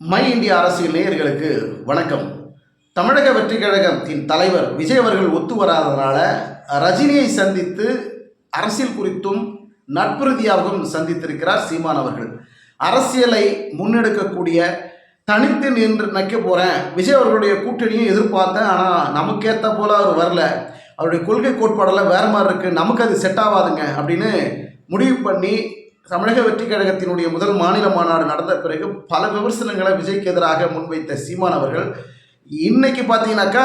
My இந்திய அரசியல் நேயர்களுக்கு வணக்கம். தமிழக வெற்றி கழகத்தின் தலைவர் விஜய் அவர்கள் ஒத்து வராதனால ரஜினியை சந்தித்து அரசியல் குறித்தும் நட்பு ரீதியாகவும் சந்தித்திருக்கிறார் சீமான் அவர்கள். அரசியலை முன்னெடுக்கக்கூடிய தனித்து நின்று நிற்க போகிறேன் விஜய் அவர்களுடைய கூட்டணியும் எதிர்பார்த்தேன் ஆனால் நமக்கேற்ற போல அவர் வரல. அவருடைய கொள்கை கோட்பாடெல்லாம் வேற மாதிரி இருக்குது நமக்கு அது செட் ஆகாதுங்க அப்படின்னு முடிவு பண்ணி தமிழக வெற்றி கழகத்தினுடைய முதல் மாநில மாநாடு நடந்த பிறகு பல விமர்சனங்களை விஜய்க்கு எதிராக முன்வைத்த சீமான் அவர்கள் இன்னைக்கு பார்த்தீங்கன்னாக்கா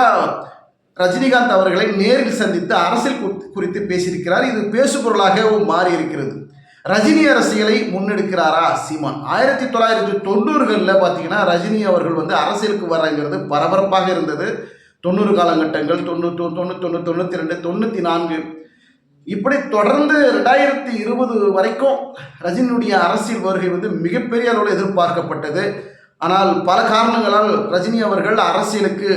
ரஜினிகாந்த் அவர்களை நேரில் சந்தித்து அரசியல் குறித்து- குறித்து பேசியிருக்கிறார். இது பேசுபொருளாகவும் மாறி இருக்கிறது ரஜினி அரசியலை முன்னெடுக்கிறாரா சீமான்? ஆயிரத்தி தொள்ளாயிரத்தி தொண்ணூறுகளில் பார்த்தீங்கன்னா ரஜினி அவர்கள் வந்து அரசியலுக்கு வராங்கிறது பரபரப்பாக இருந்தது. தொண்ணூறு காலகட்டங்கள் தொண்ணூற்றி தொண்ணூத்தொன்று தொண்ணூற்றி ரெண்டு தொண்ணூற்றி நான்கு இப்படி தொடர்ந்து ரெண்டாயிரத்தி இருபது வரைக்கும் ரஜினியுடைய அரசியல் வருகை வந்து மிகப்பெரிய அளவில் எதிர்பார்க்கப்பட்டது. ஆனால் பல காரணங்களால் ரஜினி அவர்கள் அரசியலுக்கு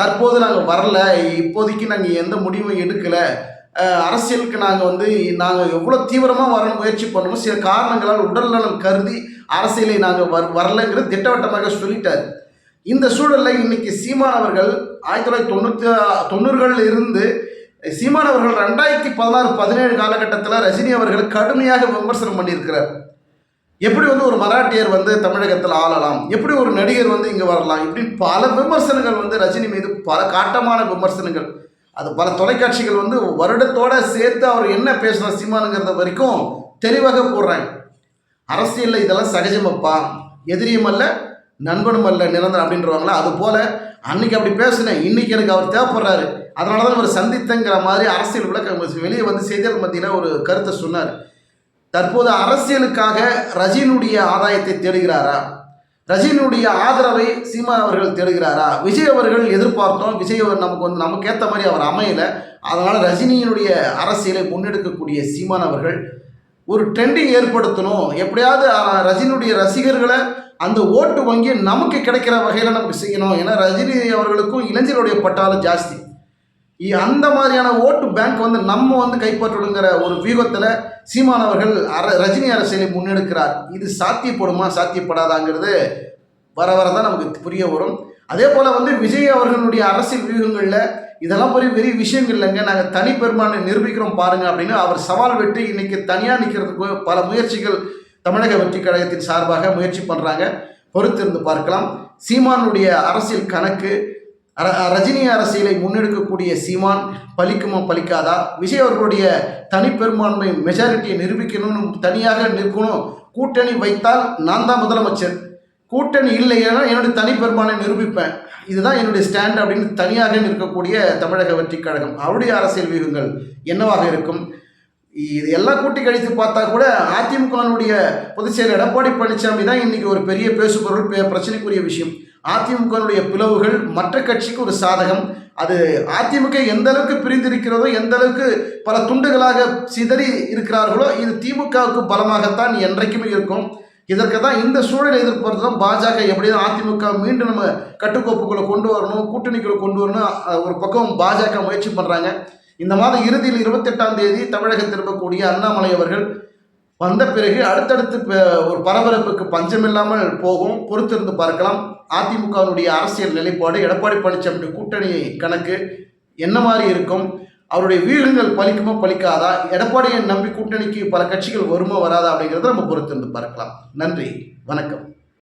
தற்போது நாங்கள் வரல. இப்போதைக்கு நாங்கள் எந்த முடிவும் எடுக்கலை. அரசியலுக்கு நாங்கள் வந்து நாங்கள் எவ்வளோ தீவிரமாக வர முயற்சி பண்ணணும் சில காரணங்களால் உடல்நலம் கருதி அரசியலை நாங்கள் வர் வரலைங்கிறது திட்டவட்டமாக சொல்லிட்டார். இந்த சூழலில் இன்னைக்கு சீமான் அவர்கள் ஆயிரத்தி தொள்ளாயிரத்தி தொண்ணூற்றி தொண்ணூறுகளில் இருந்து சீமான் அவர்கள் ரெண்டாயிரத்தி பதினாறு பதினேழு காலகட்டத்தில் ரஜினி அவர்கள் கடுமையாக விமர்சனம் பண்ணியிருக்கிறார். எப்படி வந்து ஒரு மராட்டியர் வந்து தமிழகத்தில் ஆளலாம்? எப்படி ஒரு நடிகர் வந்து இங்கே வரலாம்? இப்படி பல விமர்சனங்கள் வந்து ரஜினி மீது பல காட்டமான விமர்சனங்கள். அது பல தொலைக்காட்சிகள் வந்து வருடத்தோட சேர்த்து அவர் என்ன பேசுகிறார் சீமானுங்கிறத வரைக்கும் தெளிவாக போடுறாங்க அரசியலில் இதெல்லாம் சகஜமப்பா? எதிரியும் அல்ல நண்பனும் அல்ல நிரந்தரம் அப்படின்றவாங்களா? அது போல அன்னைக்கு அப்படி பேசினேன். இன்னைக்கு எனக்கு அவர் தேவைப்படுறாரு. அதனால தான் அவர் சந்தித்தங்கிற மாதிரி அரசியல் விளக்க வெளியே வந்து செய்தியாளர் மத்தியில் ஒரு கருத்தை சொன்னார். தற்போது அரசியலுக்காக ரஜினுடைய ஆதாயத்தை தேடுகிறாரா? ரஜினுடைய ஆதரவை சீமா அவர்கள் தேடுகிறாரா? விஜய் அவர்கள் எதிர்பார்த்தோம். விஜய் அவர் நமக்கு வந்து நமக்கு ஏற்ற மாதிரி அவர் அமையலை. அதனால் ரஜினியினுடைய அரசியலை முன்னெடுக்கக்கூடிய சீமான் அவர்கள் ஒரு ட்ரெண்டிங் ஏற்படுத்தணும். எப்படியாவது ரஜினியுடைய ரசிகர்களை அந்த ஓட்டு வங்கி நமக்கு கிடைக்கிற வகையில் நமக்கு செய்யணும். ஏன்னா ரஜினி அவர்களுக்கும் இளைஞர்களுடைய பட்டாளம் ஜாஸ்தி. அந்த மாதிரியான ஓட்டு பேங்க் வந்து நம்ம வந்து கைப்பற்றணுங்கிற ஒரு வியூகத்தில் சீமான் அவர்கள் அர ரஜினி அரசியலை முன்னெடுக்கிறார். இது சாத்தியப்படுமா சாத்தியப்படாதாங்கிறது வர வர தான் நமக்கு புரிய வரும். அதே போல் வந்து விஜய் அவர்களுடைய அரசியல் வியூகங்களில் இதெல்லாம் பெரிய பெரிய விஷயங்கள் இல்லைங்க. நாங்கள் தனி நிரூபிக்கிறோம் பாருங்கள் அப்படின்னு அவர் சவால் விட்டு இன்றைக்கி தனியாக நிற்கிறதுக்கு பல முயற்சிகள் தமிழக வெற்றி கழகத்தின் சார்பாக முயற்சி பண்ணுறாங்க பொறுத்திருந்து பார்க்கலாம். சீமானுடைய அரசியல் கணக்கு ர- ரஜினி அரசியலை முன்னெடுக்கக்கூடிய சீமான் பலிக்குமா பலிக்காதா? விஜய் அவர்களுடைய தனிப்பெரும்பான்மை மெஜாரிட்டியை நிரூபிக்கணும்னு தனியாக நிற்கணும். கூட்டணி வைத்தால் நான் தான் முதலமைச்சர். கூட்டணி இல்லைன்னா என்னுடைய தனிப்பெரும்பான்மை நிரூபிப்பேன். இதுதான் என்னுடைய ஸ்டாண்ட் அப்படின்னு தனியாக நிற்கக்கூடிய தமிழக வெற்றி கழகம். அவருடைய அரசியல் வியூகங்கள் என்னவாக இருக்கும்? இது எல்லாம் கூட்டி கழித்து பார்த்தா கூட அதிமுகனுடைய பொதுச்செயலர் எடப்பாடி பழனிசாமி தான் இன்னைக்கு ஒரு பெரிய பேசுபொருள் பே- பிரச்சனைக்குரிய விஷயம். அதிமுகனுடைய பிளவுகள் மற்ற கட்சிக்கு ஒரு சாதகம். அது அதிமுக எந்த அளவுக்கு பிரிந்திருக்கிறதோ எந்த அளவுக்கு பல துண்டுகளாக சிதறி இருக்கிறார்களோ இது திமுகவுக்கு பலமாகத்தான் என்றைக்குமே இருக்கும். இதற்கு தான் இந்த சூழலை எதிர்பார்த்து தான் பாஜக எப்படியும் அதிமுக மீண்டும் நம்ம கட்டுக்கோப்புக்குள்ளே கொண்டு வரணும் கூட்டணிக்குள்ளே கொண்டு வரணும் ஒரு பக்கம் பாஜக முயற்சி பண்ணுறாங்க இந்த மாதம் இறுதியில் இருபத்தெட்டாம் தேதி தமிழகம் திரும்பக்கூடிய அண்ணாமலை அவர்கள் வந்த பிறகு அடுத்தடுத்து ஒரு பரபரப்புக்கு பஞ்சமில்லாமல் போகும். பொறுத்திருந்து பார்க்கலாம். அதிமுகவினுடைய அரசியல் நிலைப்பாடு எடப்பாடி பழனிசாமி கூட்டணி கணக்கு என்ன மாதிரி இருக்கும்? அவருடைய வீரங்கள் பலிக்குமா பலிக்காதா? எடப்பாடியை நம்பி கூட்டணிக்கு பல கட்சிகள் வருமா வராதா அப்படிங்கிறத நம்ம பொறுத்திருந்து பார்க்கலாம். நன்றி வணக்கம்.